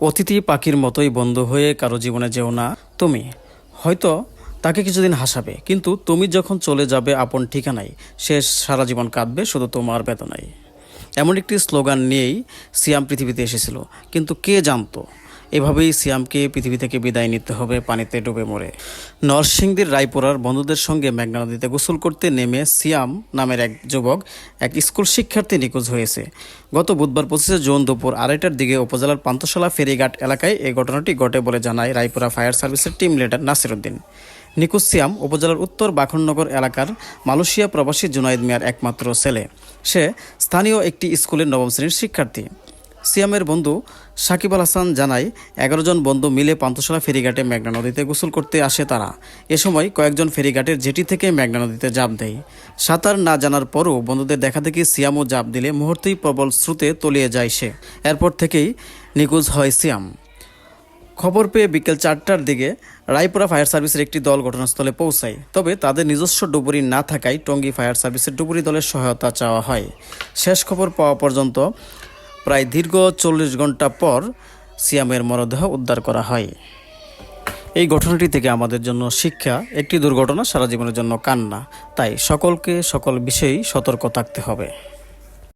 অতিথি পাখির মতোই বন্ধ হয়ে কারও জীবনে যেও না। তুমি হয়তো তাকে কিছুদিন হাসাবে, কিন্তু তুমি যখন চলে যাবে আপন ঠিকানায়, সে সারা জীবন কাঁদবে, শুধু তোমার বেদনায়। এমন একটি স্লোগান নিয়েই সিয়াম পৃথিবীতে এসেছিল, কিন্তু কে জানতো? এভাবেই সিয়ামকে পৃথিবী থেকে বিদায় নিতে হবে, পানিতে ডুবে মরে। নরসিংদীর রায়পুরার বন্ধুদের সঙ্গে মেঘনা নদীতে গোসল করতে নেমে সিয়াম নামের এক যুবক এক স্কুল শিক্ষার্থী নিখোঁজ হয়েছে। গত বুধবার পঁচিশে জুন দুপুর আড়াইটার দিকে উপজেলার পান্তশালা ফেরিঘাট এলাকায় এই ঘটনাটি ঘটে বলে জানায় রায়পুরা ফায়ার সার্ভিসের টিম লিডার নাসিরুদ্দিন নিখোঁজ সিয়াম উপজেলার উত্তর বাখননগর এলাকার মালয়েশিয়া প্রবাসী জুনাইদ মিয়ার একমাত্র ছেলে। সে স্থানীয় একটি স্কুলের নবম শ্রেণির শিক্ষার্থী। সিয়ামের বন্ধু সাকিব আল হাসান জানায়, এগারো জন বন্ধু মিলে পান্তশালা ফেরিঘাটে মেঘনা নদীতে গোসল করতে আসে তারা। এ সময় কয়েকজন ফেরিঘাটের জেটি থেকে মেঘনা নদীতে জাপ দেয়। সাঁতার না জানার পরও বন্ধুদের দেখা দেখি সিয়ামও জাপ দিলে মুহূর্তেই প্রবল স্রোতে তলিয়ে যায় সে। এরপর থেকেই নিখোঁজ হয় সিয়াম। খবর পেয়ে বিকেল চারটার দিকে রায়পুরা ফায়ার সার্ভিসের একটি দল ঘটনাস্থলে পৌঁছায়। তবে তাদের নিজস্ব ডুবুরি না থাকায় টঙ্গী ফায়ার সার্ভিসের ডুবুরি দলের সহায়তা চাওয়া হয়। শেষ খবর পাওয়া পর্যন্ত প্রায় দীর্ঘ চল্লিশ ঘণ্টা পর সিয়ামের মরদেহ উদ্ধার করা হয়। এই ঘটনাটি থেকে আমাদের জন্য শিক্ষা, একটি দুর্ঘটনা সারা জীবনের জন্য কান্না। তাই সকলকে, সকল বিষয়েই সতর্ক থাকতে হবে।